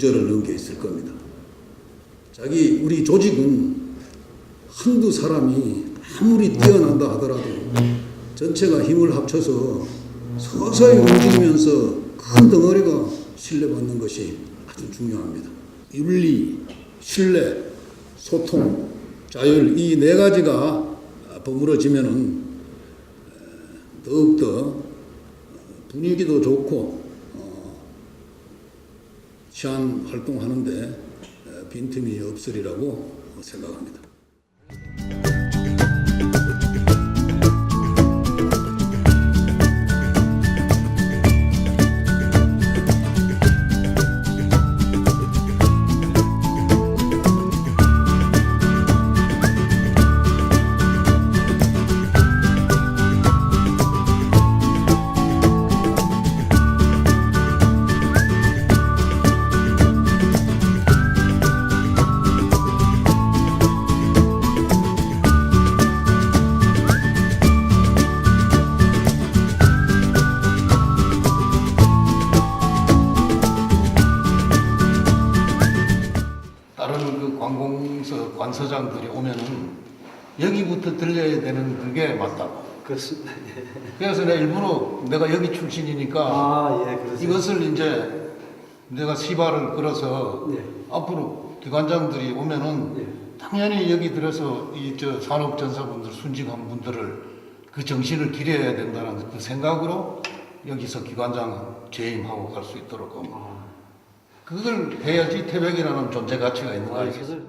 구절을 넣은 게 있을 겁니다. 자기 우리 조직은 한두 사람이 아무리 뛰어난다 하더라도 전체가 힘을 합쳐서 서서히 움직이면서 큰 덩어리가 신뢰받는 것이 아주 중요합니다. 윤리, 신뢰, 소통, 자율 이 네 가지가 버무러지면은 더욱더 분위기도 좋고 어, 시한 활동하는데 어, 빈틈이 없으리라고 생각합니다. 관서장들이 오면은 여기부터 들려야 되는 그게 맞다고. 그렇습니다. 그래서 내가 일부러 내가 여기 출신이니까 아, 예, 그렇습니다. 이것을 이제 내가 시발을 끌어서 네. 앞으로 기관장들이 오면은 네. 당연히 여기 들어서 이 저 산업전사분들 순직한 분들을 그 정신을 기려야 된다는 그 생각으로 여기서 기관장 재임하고 갈 수 있도록 아, 그걸 해야지 태백이라는 존재 가치가 있는 아, 거예요. 사실